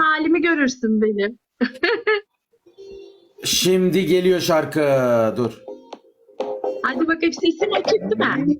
halimi görürsün benim. Şimdi geliyor şarkı. Dur. Hadi bakayım sesim açık değil mi?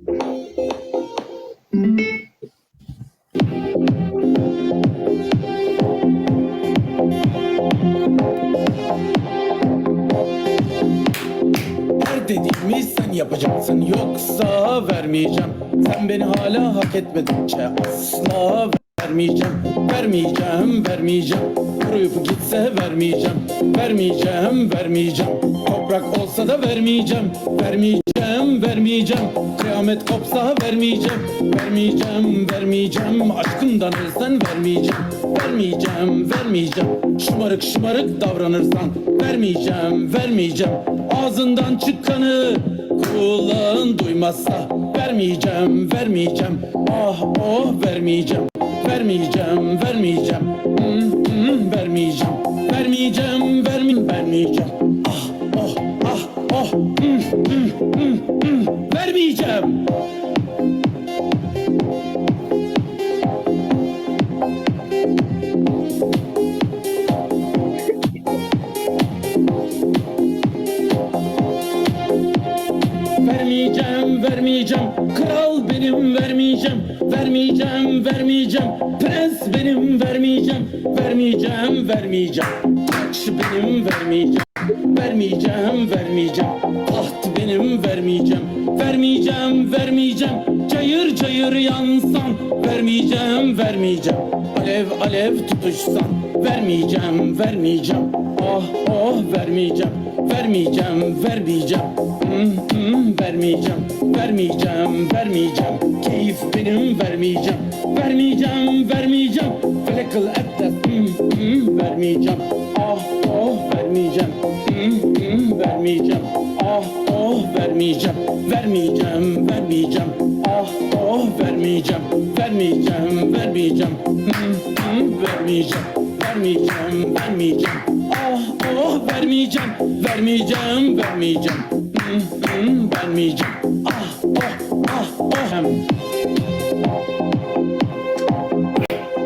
Her dediğimi sen yapacaksın yoksa vermeyeceğim. Sen beni hala hak etmedikçe asla vermeyeceğim. Vermeyeceğim, vermeyeceğim. Kuruyup gitse vermeyeceğim. Vermeyeceğim, vermeyeceğim. Toprak olsa da vermeyeceğim. Vermeyeceğim, vermeyeceğim. Kıyamet kopsa vermeyeceğim. Vermeyeceğim, vermeyeceğim. Aşkından ölsen vermeyeceğim. Vermeyeceğim, vermeyeceğim. Şımarık şımarık davranırsan vermeyeceğim, vermeyeceğim. Ağzından çıkanı kulağın duymazsa vermeyeceğim, vermeyeceğim. Ah oh vermeyeceğim, vermeyeceğim, vermeyeceğim. Hmm, hmm, vermeyeceğim, vermeyeceğim, vermi vermeyeceğim. Ah oh ah oh hmm, hmm, hmm, hmm. vermeyeceğim. Vermeyeceğim, vermeyeceğim. Kral benim vermeyeceğim. Vermeyeceğim, vermeyeceğim. Prens benim vermeyeceğim. Vermeyeceğim, vermeyeceğim. Taç benim vermeyeceğim. Vermeyeceğim, vermeyeceğim. Taht benim vermeyeceğim. Vermeyeceğim, vermeyeceğim. Cayır cayır yansan. Vermeyeceğim, vermeyeceğim. Alev alev tutuşsan. Vermeyeceğim, vermeyeceğim. Ah oh vermeyeceğim. Vermeyeceğim, vermeyeceğim. Hmm, hmm, vermeyeceğim, vermeyeceğim, vermeyeceğim. Keyif benim vermeyeceğim. Vermeyeceğim, vermeyeceğim. Felakıl ette hmm, hmm, vermeyeceğim. Ah oh vermeyeceğim. Hmm, hmm, vermeyeceğim. Ah oh vermeyeceğim. Vermeyeceğim, vermeyeceğim. Ah oh vermeyeceğim. Vermeyeceğim, vermeyeceğim. Hmm, hmm, vermeyeceğim. Vermeyeceğim, vermeyeceğim. Ah oh vermeyeceğim. Vermeyeceğim, vermeyeceğim. Hmm, hmm, vermeyeceğim. Ah oh ah oh. Hem.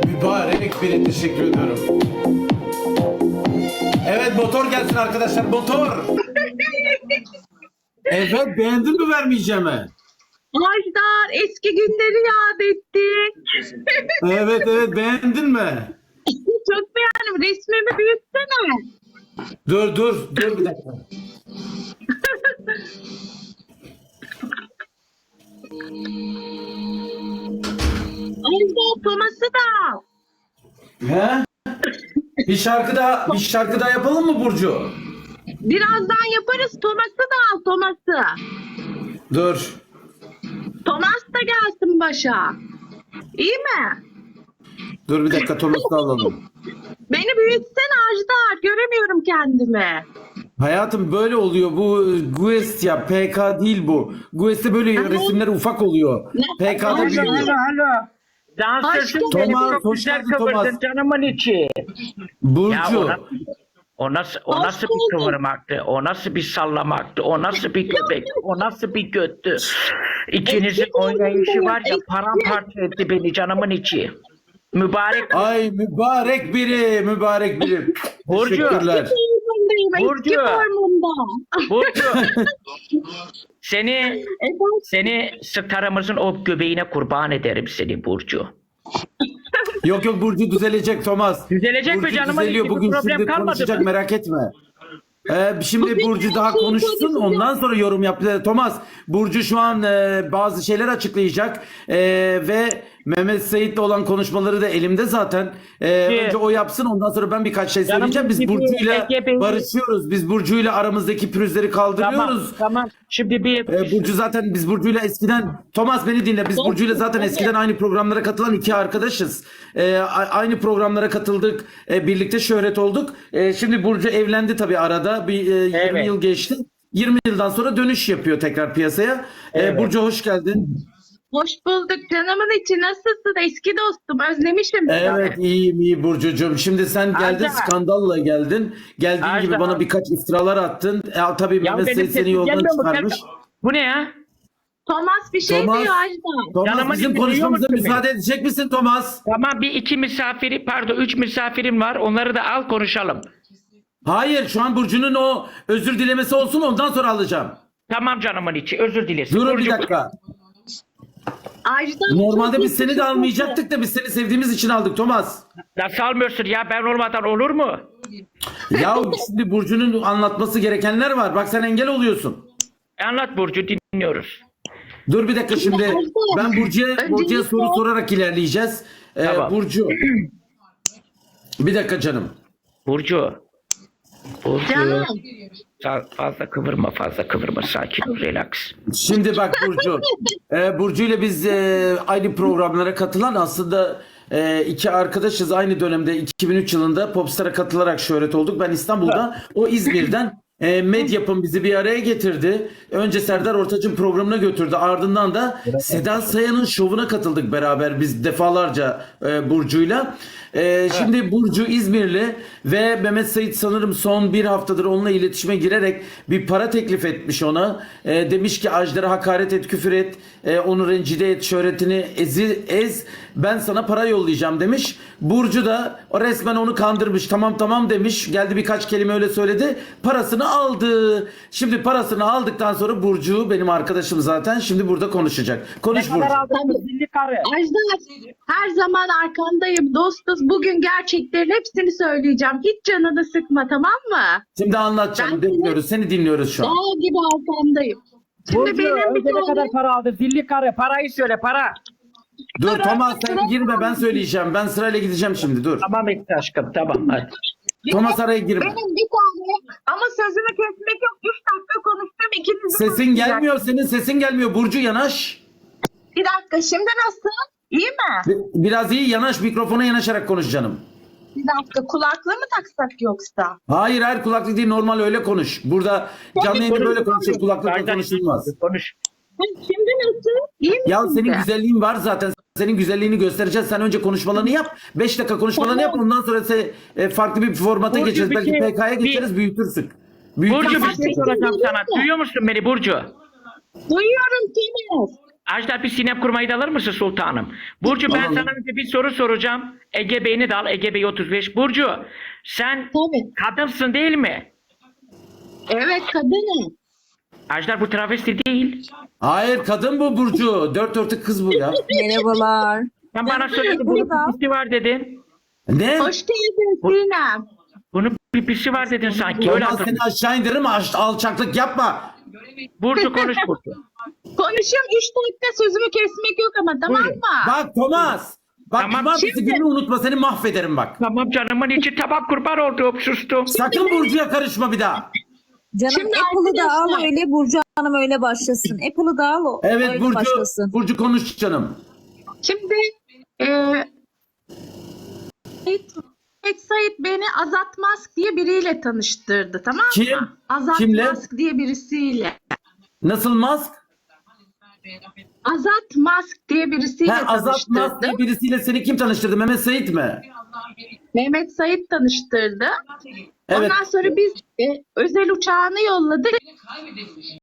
Mübarek biri teşekkür ediyorum. Evet motor gelsin arkadaşlar motor. evet beğendin mi vermeyeceğimi? Ajdar eski günleri yad ettik. Evet evet beğendin mi? Çok beğendim. Resmimi büyütsene. Dur dur dur bir dakika. Ajdar Thomas'ı da. He? Bir şarkı daha bir şarkı daha yapalım mı Burcu? Birazdan yaparız. Thomas'ı da al Thomas'ı. Dur. Thomas da gelsin başa. İyi mi? Dur bir dakika Thomas'ı alalım. Beni büyütsene. Göremiyorum kendimi. Hayatım böyle oluyor. Bu Guest ya PK değil bu. Guest'te böyle Alo. resimler ufak oluyor. Ne? PK'da Alo. büyüyor. Alo alo. Dansörsün beni Thomas, çok hoş güzel geldin kıvırdın Thomas. canımın içi. Ya Burcu. o, nasıl, o nasıl, o Hoş nasıl bulduk. bir kıvırmaktı? O nasıl bir sallamaktı? O nasıl bir göbek? O nasıl bir göttü? İkinizin Eski oynayışı var ya eski. paramparça etti beni canımın içi. Mübarek Ay mübarek biri, mübarek biri. Burcu. Teşekkürler. Burcu. Burcu. seni seni starımızın o göbeğine kurban ederim seni Burcu. Yok yok Burcu düzelecek Thomas. Düzelecek mi Burcu canımın düzeliyor. içi? Bir Bugün problem şimdi kalmadı konuşacak mı? merak etme. Ee, şimdi Bugün Burcu daha şeyi konuşsun ondan sonra yorum yap. Ee, Thomas Burcu şu an e, bazı şeyler açıklayacak Ee, ve Mehmet Seyit'le olan konuşmaları da elimde zaten. Ee, önce o yapsın ondan sonra ben birkaç şey söyleyeceğim. Biz gibi Burcu'yla Ege Bey'i- barışıyoruz. Biz Burcu'yla aramızdaki pürüzleri Tamam kaldırıyoruz. tamam. Şimdi bir Ee, Burcu zaten biz Burcu'yla eskiden Thomas beni dinle biz Burcu'yla zaten eskiden aynı programlara katılan iki arkadaşız. Ee, a- aynı programlara katıldık. Ee, birlikte şöhret olduk. Ee, şimdi Burcu evlendi tabii arada. Bir e, 20 Evet. yıl geçti. 20 yıldan sonra dönüş yapıyor tekrar piyasaya. Ee, Evet. Burcu hoş geldin. Hoş bulduk canımın içi. Nasılsın? Eski dostum. Özlemişim seni. Evet iyiyim iyi Burcucuğum. Şimdi sen geldin Ajda. skandalla geldin. Geldiğin Ajda. gibi bana birkaç iftiralar attın. E, tabii Ya Mehmet benim Seyit seni yoldan çıkarmış. Bu ne ya? Thomas bir şey Thomas. diyor Ajda. Thomas Yanıma bizim gidiyor konuşmamıza musun müsaade edecek misin Thomas? Tamam bir iki misafiri pardon üç misafirim var. Onları da al konuşalım. Hayır şu an Burcu'nun o özür dilemesi olsun ondan sonra alacağım. Tamam canımın içi özür dilesin. Durun bir Burcu- dakika. Ajda Normalde çok biz seni de almayacaktık da biz seni sevdiğimiz için aldık Thomas. Nasıl almıyorsun ya ben olmadan olur mu? Ya şimdi Burcu'nun anlatması gerekenler var. Bak sen engel oluyorsun. Anlat Burcu dinliyoruz. Dur bir dakika şimdi. Ben Burcu'ya Burcu'ya soru sorarak ilerleyeceğiz. Ee, Tamam. Burcu. Bir dakika canım. Burcu. Burcu. Canım. Fazla kıvırma fazla kıvırma sakin ol relax. Şimdi bak Burcu. e, Burcu ile biz e, aynı programlara katılan aslında e, iki arkadaşız. Aynı dönemde 2003 yılında Popstar'a katılarak şöhret olduk. Ben İstanbul'da, o İzmir'den. E, Medyap'ın bizi bir araya getirdi. Önce Serdar Ortaç'ın programına götürdü. Ardından da Seda Sayan'ın şovuna katıldık beraber biz defalarca e, Burcu'yla. E, şimdi Burcu İzmirli ve Mehmet Sait sanırım son bir haftadır onunla iletişime girerek bir para teklif etmiş ona. E, demiş ki Ajdar'a hakaret et, küfür et, e, onu rencide et, şöhretini ezi, ez. Ben sana para yollayacağım demiş. Burcu da o resmen onu kandırmış. Tamam tamam demiş. Geldi birkaç kelime öyle söyledi. Parasını aldı. Şimdi parasını aldıktan sonra Burcu benim arkadaşım zaten. Şimdi burada konuşacak. Konuş Burcu. Zilli karı. Ajda her zaman arkandayım dostuz. Bugün gerçeklerin hepsini söyleyeceğim. Hiç canını sıkma tamam mı? Şimdi anlatacağım. Ben- Dinliyoruz. Seni dinliyoruz şu an. Dağ gibi arkandayım. Şimdi benim bir önce ne tane kadar para aldı? Zilli karı parayı söyle para. Dur Thomas sen girme ben söyleyeceğim. Ben sırayla gideceğim şimdi dur. Tamam Ekti aşkım tamam hadi. Thomas araya girme. benim bir tane ama sözümü kesmek yok. 3 dakika konuştum ikinizi Sesin konuşacak. gelmiyor senin sesin gelmiyor. Burcu yanaş. Bir dakika şimdi nasıl? İyi mi? Bir- Biraz iyi yanaş mikrofona yanaşarak konuş canım. Bir dakika kulaklığı mı taksak yoksa? Hayır hayır kulaklık değil normal öyle konuş. Burada canlı yayında böyle konuşuyor kulaklıkla konuşulmaz. Konuş. Şimdi nasıl? İyi mi Ya şimdi? senin güzelliğin var zaten. Senin güzelliğini göstereceğiz. Sen önce konuşmalarını yap. 5 dakika konuşmalarını yap. Ondan sonra se, e, farklı bir formata Burcu, geçeriz. bir Belki şey- PK'ya bir- geçeriz büyütürsün. Burcu Büyütürsün. bir şey soracağım sana. Duyuyor musun beni Burcu? Duyuyorum Temiz. Ajdar bir sinem kurmayı da alır mısın sultanım? Burcu ben sana önce bir soru soracağım. Ege Bey'ini de al. Ege Bey 35. Burcu sen Tabii. kadınsın değil mi? Evet kadınım. Ajdar bu travesti değil. Hayır kadın bu Burcu. Dört örtük kız bu ya. Merhabalar. Sen bana söyledin bunun pipisi var dedin. Ne? Hoş geldin Sinem. Bunun pipisi var dedin sanki. Öyle seni aşağı indiririm aş- alçaklık yapma. Burcu konuş Burcu. Konuşuyorum 3 dakika sözümü kesmek yok ama tamam Buyurun. mı? Bak Thomas. Bak Tamam, cumartesi şimdi- gününü unutma seni mahvederim bak. Tamam canımın içi tabak kurban oldu sustum. Sakın Burcu'ya karışma bir daha. Canım Şimdi Apple'ı da al arkadaşlar- öyle Burcu Hanım öyle başlasın. Apple'ı da al o- Evet öyle Burcu. başlasın. Burcu konuş canım. Şimdi eee Sait, Sait Sait beni Azat Mask diye biriyle tanıştırdı tamam mı? Kim? Azat Kimle? Mask diye birisiyle. Nasıl mask? Azat Mask diye birisiyle He, Azat tanıştırdı. Mask diye birisiyle seni kim tanıştırdı? Mehmet Sait mi? Mehmet Sait tanıştırdı. Evet. Ondan sonra biz e, özel uçağını yolladık.